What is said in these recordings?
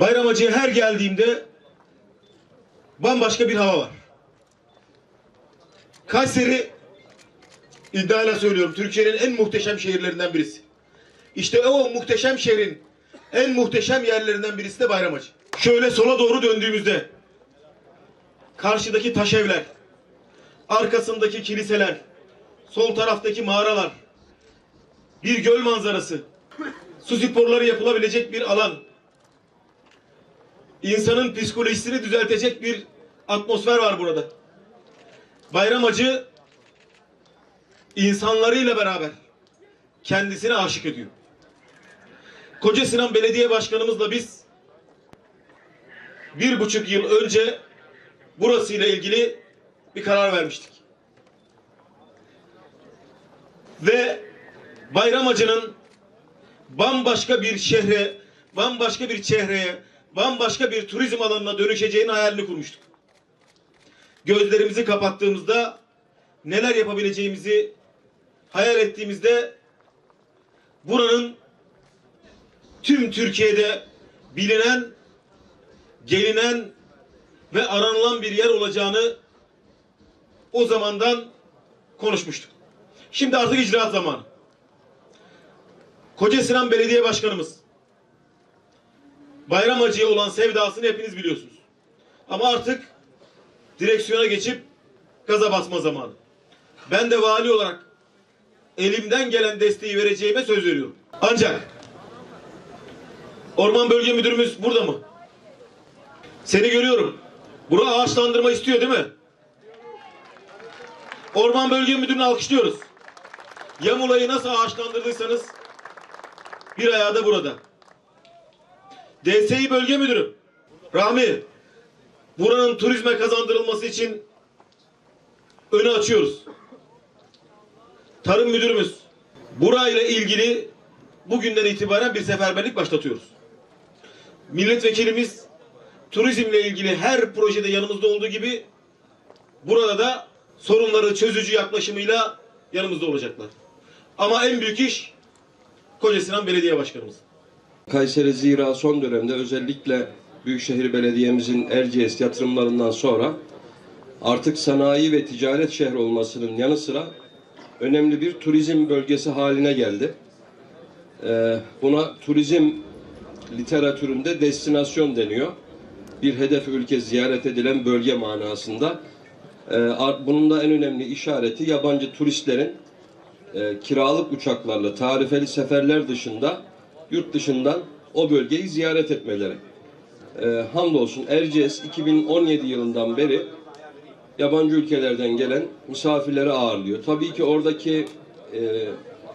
Bayram Hacı'ya her geldiğimde bambaşka bir hava var. Kayseri iddiayla söylüyorum Türkiye'nin en muhteşem şehirlerinden birisi. İşte o muhteşem şehrin en muhteşem yerlerinden birisi de Bayramacı. Şöyle sola doğru döndüğümüzde karşıdaki taş evler, arkasındaki kiliseler, sol taraftaki mağaralar, bir göl manzarası, su sporları yapılabilecek bir alan, insanın psikolojisini düzeltecek bir atmosfer var burada. Bayramacı insanlarıyla beraber kendisine aşık ediyor. Koca Sinan Belediye Başkanımızla biz bir buçuk yıl önce burasıyla ilgili bir karar vermiştik. Ve Bayramacı'nın bambaşka bir şehre, bambaşka bir çehreye, bambaşka bir turizm alanına dönüşeceğini hayalini kurmuştuk. Gözlerimizi kapattığımızda neler yapabileceğimizi hayal ettiğimizde buranın tüm Türkiye'de bilinen, gelinen ve aranılan bir yer olacağını o zamandan konuşmuştuk. Şimdi artık icraat zamanı. Koca Sinan Belediye Başkanımız Bayram Hacı'ya olan sevdasını hepiniz biliyorsunuz. Ama artık direksiyona geçip gaza basma zamanı. Ben de vali olarak elimden gelen desteği vereceğime söz veriyorum. Ancak Orman Bölge Müdürümüz burada mı? Seni görüyorum. Bura ağaçlandırma istiyor değil mi? Orman Bölge Müdürünü alkışlıyoruz. Yamulayı nasıl ağaçlandırdıysanız bir ayağı da burada. DSİ Bölge Müdürü Rahmi buranın turizme kazandırılması için önü açıyoruz. Tarım Müdürümüz burayla ilgili bugünden itibaren bir seferberlik başlatıyoruz. Milletvekilimiz turizmle ilgili her projede yanımızda olduğu gibi burada da sorunları çözücü yaklaşımıyla yanımızda olacaklar. Ama en büyük iş Koca Sinan Belediye Başkanımız. Kayseri Zira son dönemde özellikle Büyükşehir Belediye'mizin Erciyes yatırımlarından sonra artık sanayi ve ticaret şehri olmasının yanı sıra önemli bir turizm bölgesi haline geldi. Ee, buna turizm literatüründe destinasyon deniyor. Bir hedef ülke ziyaret edilen bölge manasında. Ee, bunun da en önemli işareti yabancı turistlerin e, kiralık uçaklarla tarifeli seferler dışında yurt dışından o bölgeyi ziyaret etmeleri. E, hamdolsun Erciyes 2017 yılından beri yabancı ülkelerden gelen misafirleri ağırlıyor. Tabii ki oradaki e,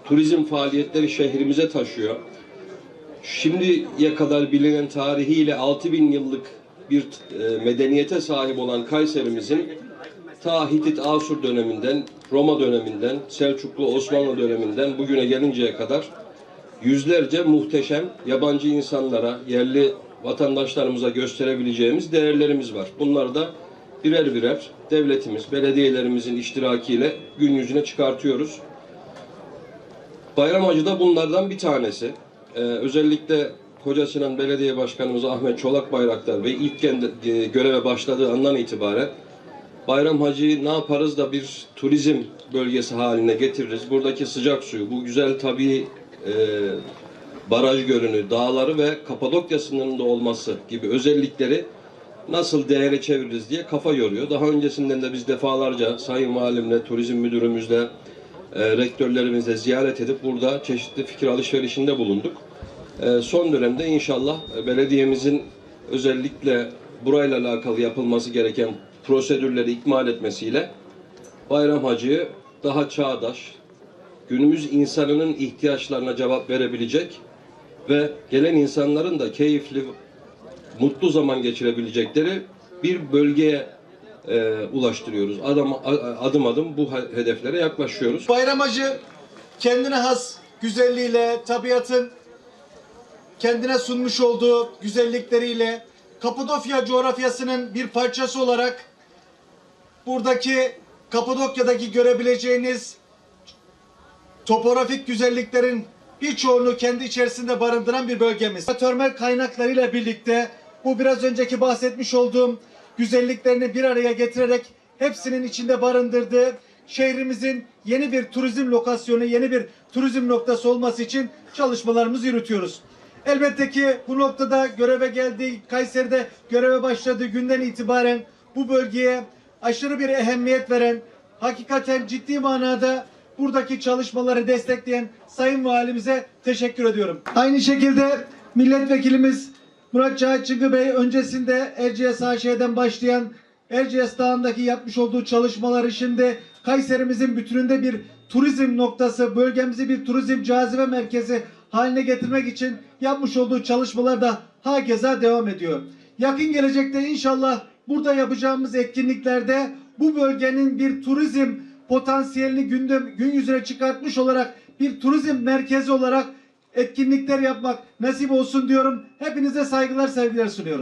turizm faaliyetleri şehrimize taşıyor. Şimdiye kadar bilinen tarihiyle 6000 yıllık bir e, medeniyete sahip olan Kayserimizin ta Hitit Asur döneminden, Roma döneminden, Selçuklu Osmanlı döneminden bugüne gelinceye kadar yüzlerce muhteşem yabancı insanlara, yerli vatandaşlarımıza gösterebileceğimiz değerlerimiz var. Bunları da birer birer devletimiz, belediyelerimizin iştirakiyle gün yüzüne çıkartıyoruz. Bayram Hacı da bunlardan bir tanesi. Ee, özellikle Koca Sinan Belediye Başkanımız Ahmet Çolak Bayraktar Bey ilk e, göreve başladığı andan itibaren Bayram Hacı'yı ne yaparız da bir turizm bölgesi haline getiririz. Buradaki sıcak suyu, bu güzel tabii e, baraj gölünü, dağları ve Kapadokya sınırında olması gibi özellikleri nasıl değere çeviririz diye kafa yoruyor. Daha öncesinden de biz defalarca Sayın Valimle, Turizm Müdürümüzle, e, rektörlerimizle ziyaret edip burada çeşitli fikir alışverişinde bulunduk. E, son dönemde inşallah belediyemizin özellikle burayla alakalı yapılması gereken prosedürleri ikmal etmesiyle Bayram Hacı'yı daha çağdaş, günümüz insanının ihtiyaçlarına cevap verebilecek ve gelen insanların da keyifli, mutlu zaman geçirebilecekleri bir bölgeye e, ulaştırıyoruz. Adım, adım adım bu hedeflere yaklaşıyoruz. Bayram Hacı kendine has güzelliğiyle, tabiatın kendine sunmuş olduğu güzellikleriyle Kapadokya coğrafyasının bir parçası olarak buradaki Kapadokya'daki görebileceğiniz topografik güzelliklerin birçoğunu kendi içerisinde barındıran bir bölgemiz. Termal kaynaklarıyla birlikte bu biraz önceki bahsetmiş olduğum güzelliklerini bir araya getirerek hepsinin içinde barındırdığı şehrimizin yeni bir turizm lokasyonu, yeni bir turizm noktası olması için çalışmalarımızı yürütüyoruz. Elbette ki bu noktada göreve geldiği, Kayseri'de göreve başladığı günden itibaren bu bölgeye aşırı bir ehemmiyet veren, hakikaten ciddi manada buradaki çalışmaları destekleyen Sayın Valimize teşekkür ediyorum. Aynı şekilde milletvekilimiz Murat Cahit Çıngı Bey öncesinde Erciyes AŞ'den başlayan Erciyes Dağı'ndaki yapmış olduğu çalışmaları şimdi Kayserimizin bütününde bir turizm noktası, bölgemizi bir turizm cazibe merkezi haline getirmek için yapmış olduğu çalışmalar da hakeza devam ediyor. Yakın gelecekte inşallah burada yapacağımız etkinliklerde bu bölgenin bir turizm potansiyelini gündem, gün yüzüne çıkartmış olarak bir turizm merkezi olarak etkinlikler yapmak nasip olsun diyorum. Hepinize saygılar sevgiler sunuyorum.